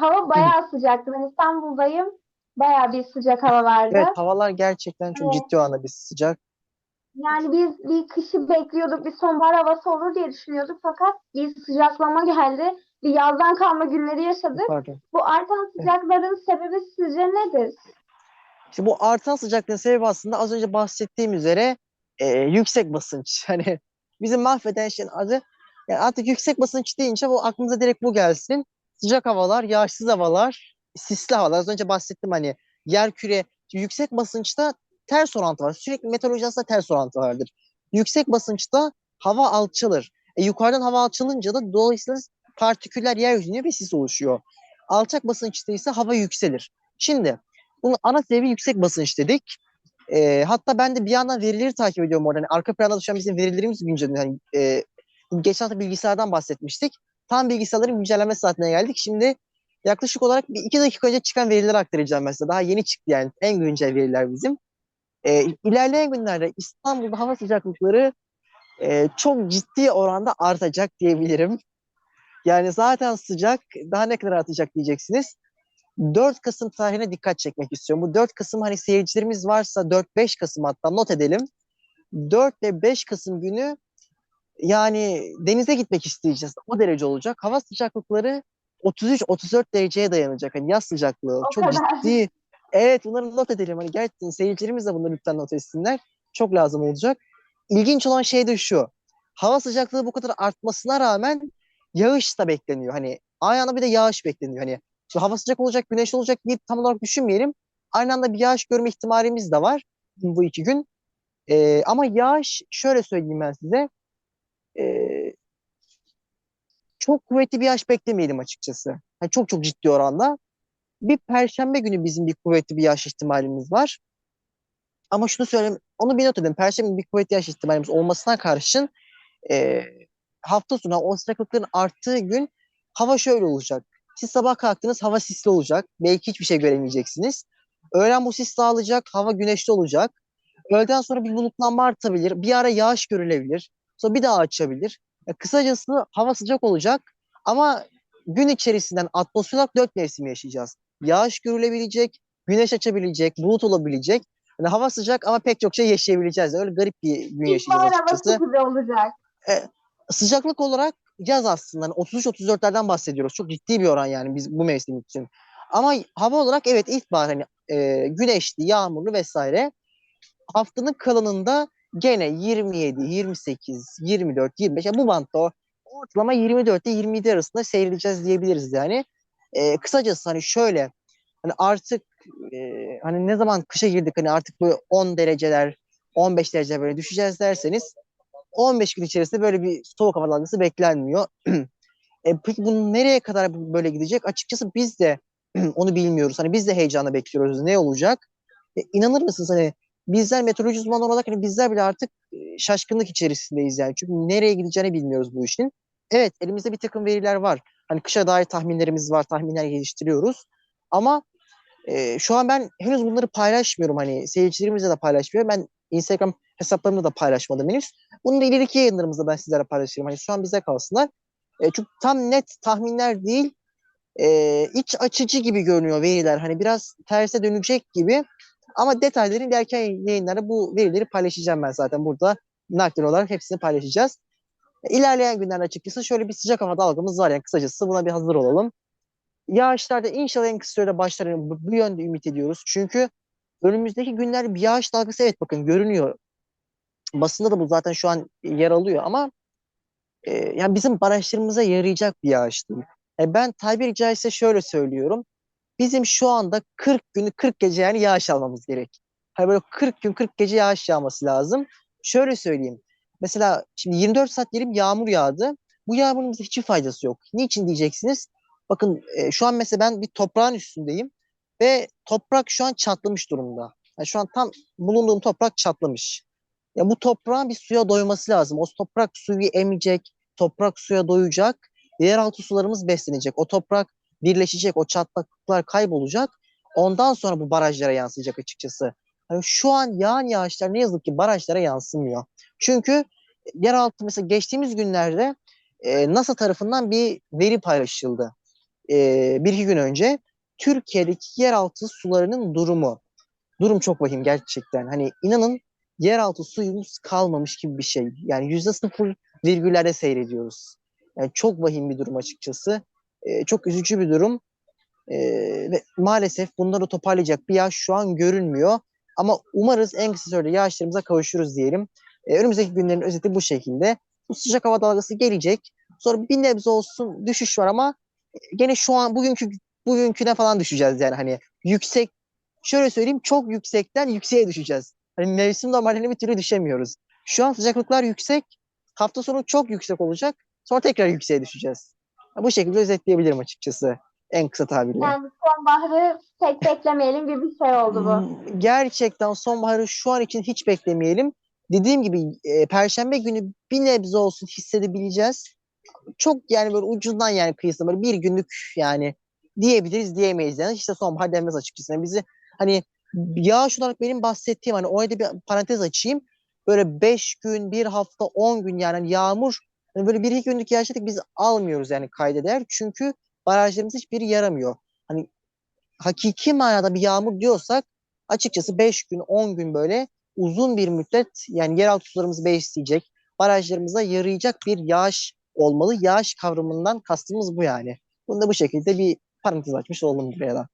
hava bayağı sıcaktı. Ben İstanbul'dayım. Bayağı bir sıcak hava vardı. Evet havalar gerçekten çok Evet. ciddi o anda bir sıcak. Yani biz bir kışı bekliyorduk, bir sonbahar havası olur diye düşünüyorduk. Fakat bir sıcaklama geldi. Bir yazdan kalma günleri yaşadık. Pardon. Bu artan sıcakların sebebi sizce nedir? İşte bu artan sıcaklığın sebebi aslında az önce bahsettiğim üzere e, yüksek basınç. Hani bizi mahveden şeyin adı yani artık yüksek basınç deyince bu aklınıza direkt bu gelsin. Sıcak havalar, yağışsız havalar, sisli havalar. Az önce bahsettim hani yer küre yüksek basınçta ters orantı var. Sürekli meteoroloji aslında ters orantı vardır. Yüksek basınçta hava alçalır. E, yukarıdan hava alçalınca da dolayısıyla partiküller yeryüzüne ve sis oluşuyor. Alçak basınçta ise hava yükselir. Şimdi bunun ana sebebi yüksek basınç dedik. Ee, hatta ben de bir yandan verileri takip ediyorum orada. Hani arka planda da şu an bizim verilerimiz güncelleniyor. Hani, e, geçen hafta bilgisayardan bahsetmiştik. Tam bilgisayarların güncelleme saatine geldik. Şimdi yaklaşık olarak bir iki dakika önce çıkan verileri aktaracağım mesela. Daha yeni çıktı yani en güncel veriler bizim. Ee, ilerleyen günlerde İstanbul'da hava sıcaklıkları e, çok ciddi oranda artacak diyebilirim. Yani zaten sıcak daha ne kadar artacak diyeceksiniz. 4 Kasım tarihine dikkat çekmek istiyorum. Bu 4 Kasım hani seyircilerimiz varsa 4-5 Kasım hatta not edelim. 4 ve 5 Kasım günü yani denize gitmek isteyeceğiz. O derece olacak. Hava sıcaklıkları 33-34 dereceye dayanacak. Hani yaz sıcaklığı O çok kadar. ciddi. Evet bunları not edelim. Hani gerçekten seyircilerimiz de bunları lütfen not etsinler. Çok lazım olacak. İlginç olan şey de şu. Hava sıcaklığı bu kadar artmasına rağmen yağış da bekleniyor. Hani aynı anda bir de yağış bekleniyor. Hani işte hava sıcak olacak, güneş olacak diye tam olarak düşünmeyelim. Aynı anda bir yağış görme ihtimalimiz de var bu iki gün. Ee, ama yağış şöyle söyleyeyim ben size. Ee, çok kuvvetli bir yağış beklemeyelim açıkçası. Yani çok çok ciddi oranda. Bir perşembe günü bizim bir kuvvetli bir yağış ihtimalimiz var. Ama şunu söyleyeyim, onu bir not edin. Perşembe bir kuvvetli yağış ihtimalimiz olmasına karşın e, hafta sonu o sıcaklıkların arttığı gün hava şöyle olacak. Siz sabah kalktınız hava sisli olacak. Belki hiçbir şey göremeyeceksiniz. Öğlen bu sis dağılacak, hava güneşli olacak. Öğleden sonra bir bulutlanma artabilir. Bir ara yağış görülebilir. Sonra bir daha açabilir. Ya kısacası hava sıcak olacak ama gün içerisinden atmosfer olarak dört mevsim yaşayacağız. Yağış görülebilecek, güneş açabilecek, bulut olabilecek. Yani hava sıcak ama pek çok şey yaşayabileceğiz. Öyle garip bir gün yaşayacağız İlkbahar açıkçası havası olacak. sıcaklık olarak yaz aslında. Yani 33-34'lerden bahsediyoruz. Çok ciddi bir oran yani biz bu mevsim için. Ama hava olarak evet ilkbahar hani e, güneşli, yağmurlu vesaire. Haftanın kalanında gene 27, 28, 24, 25 yani bu bantta o ortalama 24 ile 27 arasında seyredeceğiz diyebiliriz yani. E, kısacası hani şöyle hani artık e, hani ne zaman kışa girdik hani artık böyle 10 dereceler 15 derece böyle düşeceğiz derseniz 15 gün içerisinde böyle bir soğuk hava dalgası beklenmiyor. e, peki bu nereye kadar bu böyle gidecek? Açıkçası biz de onu bilmiyoruz. Hani biz de heyecanla bekliyoruz. Ne olacak? E, inanır mısınız hani bizler meteoroloji uzmanları olarak hani bizler bile artık e, şaşkınlık içerisindeyiz yani. Çünkü nereye gideceğini bilmiyoruz bu işin. Evet elimizde bir takım veriler var. Hani kışa dair tahminlerimiz var. Tahminler geliştiriyoruz. Ama e, şu an ben henüz bunları paylaşmıyorum. Hani seyircilerimizle de paylaşmıyorum. Ben Instagram hesaplarımda da paylaşmadım henüz. Bunu da ileriki yayınlarımızda ben sizlere paylaşırım. Hani şu an bize kalsınlar. E, çünkü tam net tahminler değil, e, iç açıcı gibi görünüyor veriler. Hani biraz terse dönecek gibi. Ama detayları ileriki yayınlarda bu verileri paylaşacağım ben zaten burada. Naklen olarak hepsini paylaşacağız. İlerleyen günlerde açıkçası şöyle bir sıcak hava dalgamız var yani kısacası buna bir hazır olalım. Yağışlar da inşallah en kısa sürede başlar. Bu, bu yönde ümit ediyoruz. Çünkü önümüzdeki günlerde bir yağış dalgası evet bakın görünüyor basında da bu zaten şu an yer alıyor ama e, yani bizim barajlarımıza yarayacak bir yağış değil. E, ben tabiri caizse şöyle söylüyorum. Bizim şu anda 40 günü 40 gece yani yağış almamız gerek. Hani böyle 40 gün 40 gece yağış yağması lazım. Şöyle söyleyeyim. Mesela şimdi 24 saat diyelim yağmur yağdı. Bu yağmurun bize hiçbir faydası yok. Niçin diyeceksiniz? Bakın e, şu an mesela ben bir toprağın üstündeyim ve toprak şu an çatlamış durumda. Yani şu an tam bulunduğum toprak çatlamış. Ya bu toprağın bir suya doyması lazım. O toprak suyu emecek, toprak suya doyacak, yeraltı sularımız beslenecek. O toprak birleşecek, o çatlaklıklar kaybolacak. Ondan sonra bu barajlara yansıyacak açıkçası. Yani şu an yağan yağışlar ne yazık ki barajlara yansımıyor. Çünkü yeraltı mesela geçtiğimiz günlerde e, NASA tarafından bir veri paylaşıldı. e, bir iki gün önce Türkiye'deki yeraltı sularının durumu. Durum çok vahim gerçekten. Hani inanın yeraltı suyumuz kalmamış gibi bir şey. Yani yüzde sıfır virgüllerde seyrediyoruz. Yani çok vahim bir durum açıkçası. E, çok üzücü bir durum. E, ve maalesef bunları toparlayacak bir yağış şu an görünmüyor. Ama umarız en kısa sürede yağışlarımıza kavuşuruz diyelim. E, önümüzdeki günlerin özeti bu şekilde. Bu sıcak hava dalgası gelecek. Sonra bir nebze olsun düşüş var ama gene şu an bugünkü bugünküne falan düşeceğiz yani hani yüksek şöyle söyleyeyim çok yüksekten yükseğe düşeceğiz. Hani mevsim normaline bir türlü düşemiyoruz. Şu an sıcaklıklar yüksek. Hafta sonu çok yüksek olacak. Sonra tekrar yükseğe düşeceğiz. Bu şekilde özetleyebilirim açıkçası en kısa tabirle. Yani sonbaharı pek beklemeyelim gibi bir şey oldu bu. Hmm, Gerçekten sonbaharı şu an için hiç beklemeyelim. Dediğim gibi e, Perşembe günü bir nebze olsun hissedebileceğiz. Çok yani böyle ucundan yani kıyısında böyle bir günlük yani diyebiliriz diyemeyiz yani. İşte sonbahar denmez açıkçası. Yani bizi hani yağış olarak benim bahsettiğim hani orada bir parantez açayım. Böyle 5 gün, bir hafta, 10 gün yani hani yağmur hani böyle bir iki günlük yağışlık biz almıyoruz yani kayda değer. Çünkü barajlarımız hiçbiri yaramıyor. Hani hakiki manada bir yağmur diyorsak açıkçası 5 gün 10 gün böyle uzun bir müddet yani yeraltı sularımızı besleyecek, barajlarımıza yarayacak bir yağış olmalı. Yağış kavramından kastımız bu yani. Bunu da bu şekilde bir parantez açmış oldum buraya da.